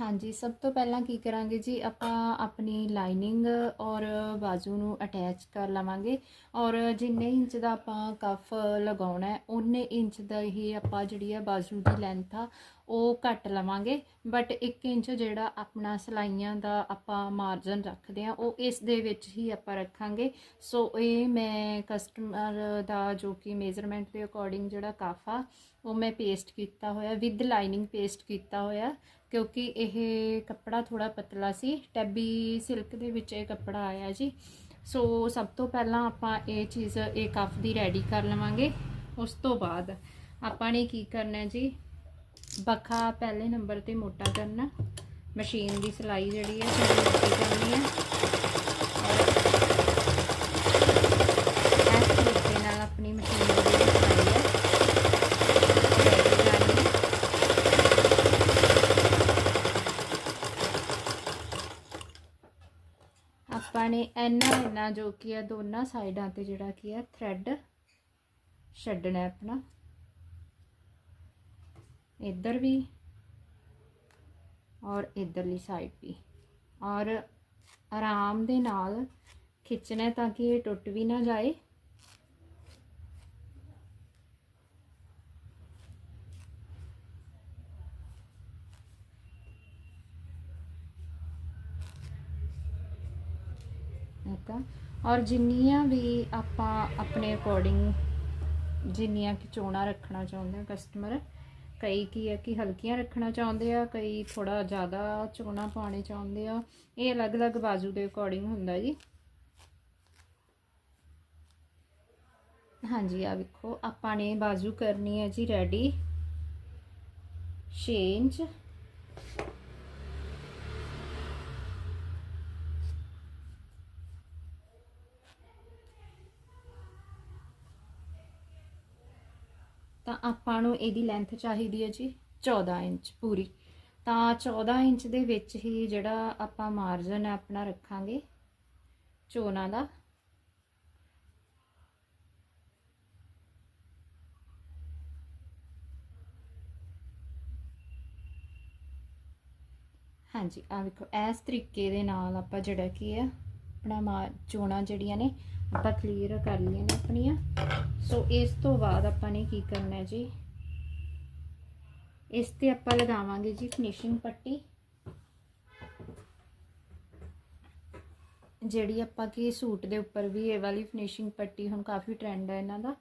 ਹਾਂਜੀ, ਸਭ ਤੋਂ ਪਹਿਲਾਂ ਕੀ ਕਰਾਂਗੇ ਜੀ? ਆਪਾਂ ਆਪਣੀ ਲਾਈਨਿੰਗ ਔਰ ਬਾਜ਼ੂ ਨੂੰ ਅਟੈਚ ਕਰ ਲਵਾਂਗੇ ਔਰ ਜਿੰਨੇ ਇੰਚ ਦਾ ਆਪਾਂ ਕਫ ਲਗਾਉਣਾ ਹੈ ਉਨੇ ਇੰਚ ਦਾ ਹੀ ਆਪਾਂ ਜਿਹੜੀ ਆ ਬਾਜ਼ੂ ਦੀ ਲੈਂਥ ਆ, ਉਹ ਕੱਟ ਲਵਾਂਗੇ। ਬਟ 1 ਇੰਚ ਜਿਹੜਾ ਆਪਣਾ ਸਲਾਈਆਂ ਦਾ ਆਪਾਂ ਮਾਰਜਨ ਰੱਖਦੇ ਆ ਉਹ ਇਸ ਦੇ ਵਿੱਚ ਹੀ ਆਪਾਂ ਰੱਖਾਂਗੇ। ਸੋ ਇਹ ਮੈਂ ਕਸਟਮਰ ਦਾ ਜੋ ਕਿ ਮੇਜ਼ਰਮੈਂਟ ਦੇ ਅਕੋਰਡਿੰਗ ਜਿਹੜਾ ਕਫ ਆ ਉਹ ਮੈਂ ਪੇਸਟ ਕੀਤਾ ਹੋਇਆ ਵਿਦ ਲਾਈਨਿੰਗ ਪੇਸਟ ਕੀਤਾ ਹੋਇਆ, ਕਿਉਂਕਿ ਇਹ ਕੱਪੜਾ ਥੋੜਾ ਪਤਲਾ ਸੀ, ਟੈਬੀ ਸਿਲਕ ਦੇ ਵਿੱਚ ਇਹ ਕੱਪੜਾ ਆਇਆ ਜੀ। ਸੋ ਸਭ ਤੋਂ ਪਹਿਲਾਂ ਆਪਾਂ ਇਹ ਚੀਜ਼, ਇਹ ਕਫ ਦੀ ਰੈਡੀ ਕਰ ਲਵਾਂਗੇ। ਉਸ ਤੋਂ ਬਾਅਦ ਆਪਾਂ ਨੇ ਕੀ ਕਰਨਾ ਜੀ? ਬਖਾ ਪਹਿਲੇ ਨੰਬਰ ਤੇ ਮੋਟਾ ਕਰਨਾ। ਮਸ਼ੀਨ ਦੀ ਸਿਲਾਈ ਜਿਹੜੀ ਹੈ ਥੋੜੀ ਕਰਨੀ ਹੈ। ਆਪਾਂ ਨੇ ਇੰਨਾ ਇੰਨਾ ਜੋ ਕੀ ਹੈ ਦੋਨਾਂ ਸਾਈਡਾਂ ਤੇ ਜਿਹੜਾ ਕੀ ਹੈ ਥ੍ਰੈਡ ਛੱਡਣਾ ਆਪਣਾ। ਇੱਧਰ ਵੀ ਔਰ ਇੱਧਰਲੀ ਸਾਈਡ ਵੀ। ਔਰ ਆਰਾਮ ਦੇ ਨਾਲ ਖਿੱਚਣਾ ਤਾਂ ਕਿ ਇਹ ਟੁੱਟ ਵੀ ਨਾ ਜਾਏ। ਤਾਂ ਔਰ ਜਿੰਨੀਆਂ ਵੀ ਆਪਾਂ ਆਪਣੇ ਅਕੋਰਡਿੰਗ ਜਿੰਨੀਆਂ ਕਿ ਚੋਣਾਂ ਰੱਖਣਾ ਚਾਹੁੰਦੇ ਆ ਕਸਟਮਰ ਕਈ ਕੀ ਹੈ ਕਿ ਹਲਕੀਆਂ ਰੱਖਣਾ ਚਾਹੁੰਦੇ ਆ, ਕਈ ਥੋੜਾ ਜ਼ਿਆਦਾ ਚੋਣਾਂ ਪਾਉਣੇ ਚਾਹੁੰਦੇ ਆ। ਇਹ ਅਲੱਗ-ਅਲੱਗ ਬਾਜ਼ੂ ਦੇ ਅਕੋਰਡਿੰਗ ਹੁੰਦਾ ਜੀ। ਹਾਂਜੀ ਆ ਵੇਖੋ, ਆਪਾਂ ਨੇ ਬਾਜ਼ੂ ਕਰਨੀ ਹੈ ਜੀ ਰੈਡੀ 6 ਆਪਾਂ ਨੂੰ ਇਹਦੀ ਲੈਂਥ ਚਾਹੀਦੀ ਹੈ ਜੀ 14 ਇੰਚ ਪੂਰੀ। ਤਾਂ 14 ਇੰਚ ਦੇ ਵਿੱਚ ਹੀ ਜਿਹੜਾ ਆਪਾਂ ਮਾਰਜਨ ਹੈ ਆਪਣਾ ਰੱਖਾਂਗੇ ਚੋਨਾ ਦਾ। ਹਾਂਜੀ ਆ ਵੇਖੋ, ਇਸ ਤਰੀਕੇ ਦੇ ਨਾਲ ਆਪਾਂ ਜਿਹੜਾ ਕੀ ਹੈ, ਆਪਣਾ ਮਾ ਚੋਣਾ ਜਿਹੜੀਆਂ ਨੇ ਆਪਾਂ ਕਲੀਅਰ ਕਰ ਲਈਆਂ ਨੇ ਆਪਣੀਆਂ। ਸੋ ਇਸ ਤੋਂ ਬਾਅਦ ਆਪਾਂ ਨੇ ਕੀ ਕਰਨਾ ਜੀ? ਇਸ ਤੇ ਆਪਾਂ ਲਗਾਵਾਂਗੇ ਜੀ ਫਿਨਿਸ਼ਿੰਗ ਪੱਟੀ। ਜਿਹੜੀ ਆਪਾਂ ਕਿ ਸੂਟ ਦੇ ਉੱਪਰ ਵੀ ਇਹ ਵਾਲੀ ਫਿਨਿਸ਼ਿੰਗ ਪੱਟੀ ਹੁਣ ਕਾਫੀ ਟ੍ਰੈਂਡ ਹੈ ਇਹਨਾਂ ਦਾ,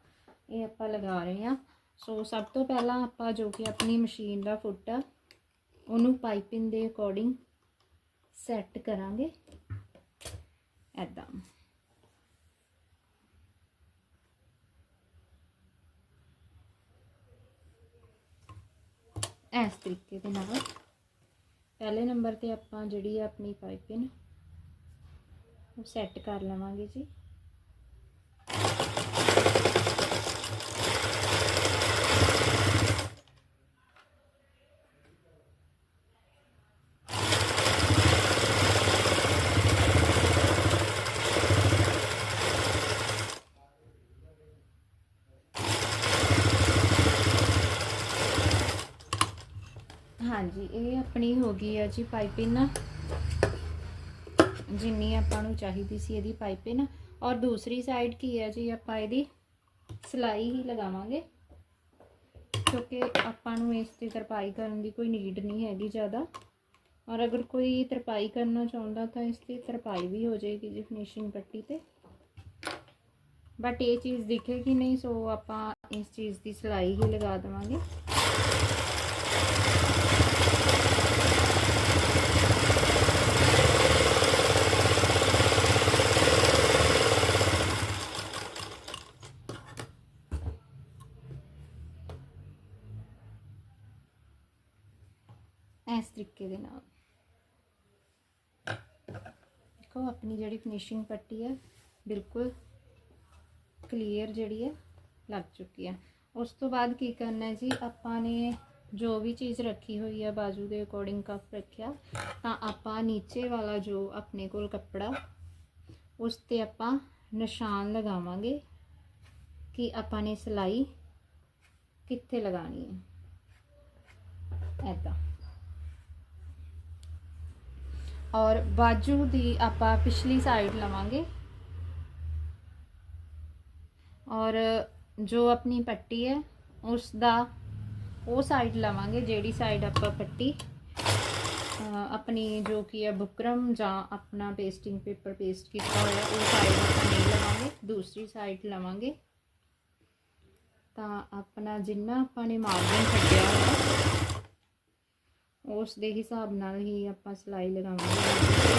ਇਹ ਆਪਾਂ ਲਗਾ ਰਹੇ ਹਾਂ। ਸੋ ਸਭ ਤੋਂ ਪਹਿਲਾਂ ਆਪਾਂ ਜੋ ਕਿ ਆਪਣੀ ਮਸ਼ੀਨ ਦਾ ਫੁੱਟ ਆ, ਉਹਨੂੰ ਪਾਈਪਿੰਗ ਦੇ ਅਕੋਰਡਿੰਗ ਸੈੱਟ ਕਰਾਂਗੇ। ਐਦਾਂ ਇਸ ਤਰੀਕੇ ਦੇ ਨਾਲ। ਪਹਿਲੇ ਨੰਬਰ ਤੇ ਆਪਾਂ ਜਿਹੜੀ ਆ ਆਪਣੀ ਪਾਈਪਿੰਗ ਉਹ ਸੈੱਟ ਕਰ ਲਵਾਂਗੇ ਜੀ ਹਾਂਜੀ ਇਹ ਆਪਣੀ ਹੋ ਗਈ ਆ ਜੀ ਪਾਈਪਿੰਗ ਜਿੰਨੀ ਆਪਾਂ ਨੂੰ ਚਾਹੀਦੀ ਸੀ ਇਹਦੀ ਪਾਈਪਿੰਗ ਔਰ ਦੂਸਰੀ ਸਾਈਡ ਕੀ ਹੈ ਜੀ, ਆਪਾਂ ਇਹਦੀ ਸਿਲਾਈ ਹੀ ਲਗਾਵਾਂਗੇ। ਕਿਉਂਕਿ ਆਪਾਂ ਨੂੰ ਇਸ ਤੇ ਤਰਪਾਈ ਕਰਨ ਦੀ ਕੋਈ ਨੀਡ ਨਹੀਂ ਹੈਗੀ ਜ਼ਿਆਦਾ। ਔਰ ਅਗਰ ਕੋਈ ਤਰਪਾਈ ਕਰਨਾ ਚਾਹੁੰਦਾ ਤਾਂ ਇਸ ਤੇ ਤਰਪਾਈ ਵੀ ਹੋ ਜਾਏਗੀ ਜੀ ਫਿਨਿਸ਼ਿੰਗ ਪੱਟੀ ਤੇ। ਬਟ ਇਹ ਚੀਜ਼ ਦਿਖੇਗੀ ਨਹੀਂ ਸੋ ਆਪਾਂ ਇਸ ਚੀਜ਼ ਦੀ ਸਿਲਾਈ ਹੀ ਲਗਾ ਦੇਵਾਂਗੇ ਇਸ ਤਰੀਕੇ ਦੇ ਨਾਲ। ਦੇਖੋ, ਆਪਣੀ ਜਿਹੜੀ ਫਿਨਿਸ਼ਿੰਗ ਪੱਟੀ ਹੈ ਬਿਲਕੁਲ ਕਲੀਅਰ ਜਿਹੜੀ ਹੈ ਲੱਗ ਚੁੱਕੀ ਹੈ ਉਸ ਤੋਂ ਬਾਅਦ ਕੀ ਕਰਨਾ ਹੈ ਜੀ, ਆਪਾਂ ਨੇ ਜੋ ਵੀ ਚੀਜ਼ ਰੱਖੀ ਹੋਈ ਹੈ ਬਾਜੂ ਦੇ ਅਕੋਰਡਿੰਗ ਕਫ ਰੱਖਿਆ, ਤਾਂ ਆਪਾਂ ਨੀਚੇ ਵਾਲਾ ਜੋ ਆਪਣੇ ਕੋਲ ਕੱਪੜਾ, ਉਸ ਤੇ ਆਪਾਂ ਨਿਸ਼ਾਨ ਲਗਾਵਾਂਗੇ ਕਿ ਆਪਾਂ ਨੇ ਸਿਲਾਈ ਕਿੱਥੇ ਲਗਾਣੀ ਹੈ ਐਦਾਂ ਔਰ ਬਾਜੂ ਦੀ ਆਪਾਂ ਪਿਛਲੀ ਸਾਈਡ ਲਵਾਂਗੇ। ਔਰ ਜੋ ਆਪਣੀ ਪੱਟੀ ਹੈ, ਉਸ ਦਾ ਉਹ ਸਾਈਡ ਲਵਾਂਗੇ, ਜਿਹੜੀ ਸਾਈਡ ਆਪਾਂ ਪੱਟੀ। ਆਪਣੀ ਜੋ ਕੀ ਹੈ ਬੁਕਰਮ ਜਾਂ ਆਪਣਾ ਪੇਸਟਿੰਗ ਪੇਪਰ ਪੇਸਟ ਕੀਤਾ ਹੋਇਆ, ਉਹ ਸਾਈਡ ਆਪਾਂ ਨਹੀਂ ਲਵਾਂਗੇ, ਦੂਸਰੀ ਸਾਈਡ ਲਵਾਂਗੇ। ਤਾਂ ਆਪਣਾ ਜਿੰਨਾ ਆਪਾਂ ਨੇ ਮਾਰਜਨ ਛੱਡਿਆ ਹੋਇਆ ਉਸ ਦੇ ਹਿਸਾਬ ਨਾਲ ਹੀ ਆਪਾਂ ਸਿਲਾਈ ਲਗਾਵਾਂਗੇ।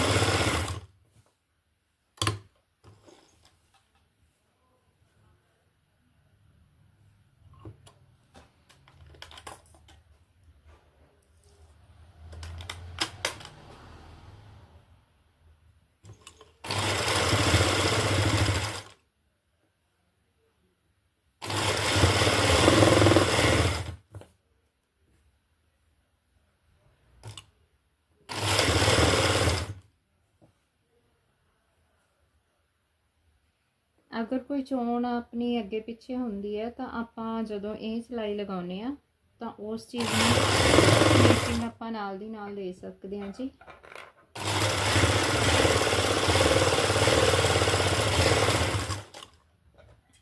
ਅਗਰ ਕੋਈ ਚੋਣ ਆਪਣੀ ਅੱਗੇ ਪਿੱਛੇ ਹੁੰਦੀ ਹੈ, ਤਾਂ ਆਪਾਂ ਜਦੋਂ ਇਹ ਸਿਲਾਈ ਲਗਾਉਨੇ ਆ ਤਾਂ ਉਸ ਚੀਜ਼ ਨੂੰ ਫਿਨਿਸ਼ਿੰਗ ਆਪਾਂ ਨਾਲ ਦੀ ਨਾਲ ਦੇ ਸਕਦੇ ਹਾਂ ਜੀ।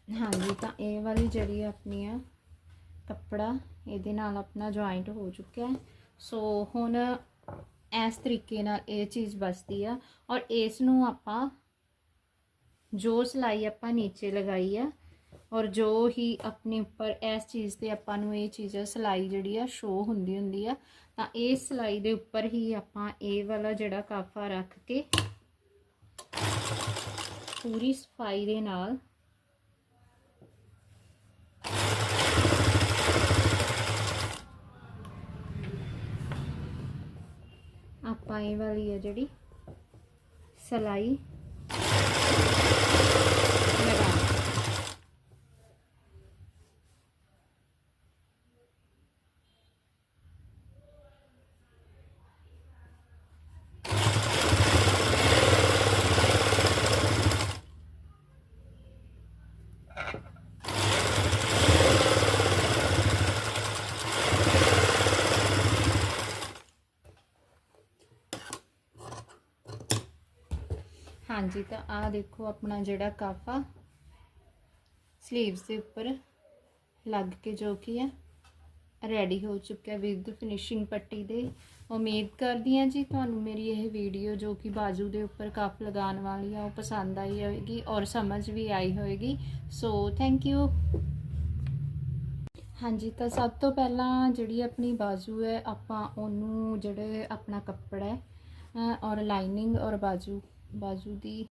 ਹਾਂਜੀ, ਤਾਂ ਇਹ ਵਾਲੀ ਜਿਹੜੀ ਆਪਣੀ ਆ ਕੱਪੜਾ, ਇਹਦੇ ਨਾਲ ਆਪਣਾ ਜੁਆਇੰਟ ਹੋ ਚੁੱਕਿਆ ਹੈ। ਸੋ ਹੁਣ ਇਸ ਤਰੀਕੇ ਨਾਲ ਇਹ ਚੀਜ਼ ਬਚਦੀ ਆ ਔਰ ਇਸ ਨੂੰ ਆਪਾਂ ਜੋ ਸਿਲਾਈ ਆਪਾਂ ਨੀਚੇ ਲਗਾਈ ਆ ਔਰ ਜੋ ਹੀ ਆਪਣੇ ਉੱਪਰ ਇਸ ਚੀਜ਼ ਤੇ ਆਪਾਂ ਨੂੰ ਇਹ ਚੀਜ਼ ਸਿਲਾਈ ਜਿਹੜੀ ਆ ਸ਼ੋ ਹੁੰਦੀ ਹੁੰਦੀ ਆ, ਤਾਂ ਇਸ ਸਿਲਾਈ ਦੇ ਉੱਪਰ ਹੀ ਆਪਾਂ ਇਹ ਵਾਲਾ ਜਿਹੜਾ ਕਾਫਾ ਰੱਖ ਕੇ ਪੂਰੀ ਸਫ਼ਾਈ ਦੇ ਨਾਲ ਆਪਾਂ ਇਹ ਵਾਲੀ ਆ ਜਿਹੜੀ ਸਿਲਾਈ ਲਗਾ ਹਾਂਜੀ, ਤਾਂ ਆਹ ਦੇਖੋ ਆਪਣਾ ਜਿਹੜਾ ਕਾਫਾ ਸਲੀਵਸ ਦੇ ਉੱਪਰ ਲੱਗ ਕੇ ਜੋ ਕਿ ਹੈ ਰੈਡੀ ਹੋ ਚੁੱਕਿਆ ਵਿਦ ਫਿਨਿਸ਼ਿੰਗ ਪੱਟੀ ਦੇ। ਉਮੀਦ ਕਰਦੀ ਹਾਂ ਜੀ ਤੁਹਾਨੂੰ ਮੇਰੀ ਇਹ ਵੀਡੀਓ ਜੋ ਕਿ ਬਾਜੂ ਦੇ ਉੱਪਰ ਕਫ ਲਗਾਉਣ ਵਾਲੀ ਆ, ਉਹ ਪਸੰਦ ਆਈ ਹੋਵੇਗੀ ਔਰ ਸਮਝ ਵੀ ਆਈ ਹੋਵੇਗੀ। ਸੋ ਥੈਂਕ ਯੂ ਹਾਂਜੀ, ਤਾਂ ਸਭ ਤੋਂ ਪਹਿਲਾਂ ਜਿਹੜੀ ਆਪਣੀ ਬਾਜੂ ਹੈ, ਆਪਾਂ ਉਹਨੂੰ ਜਿਹੜੇ ਆਪਣਾ ਕੱਪੜਾ ਹੈ ਔਰ ਲਾਈਨਿੰਗ ਔਰ ਬਾਜੂ ਬਾਜੂ ਦੀ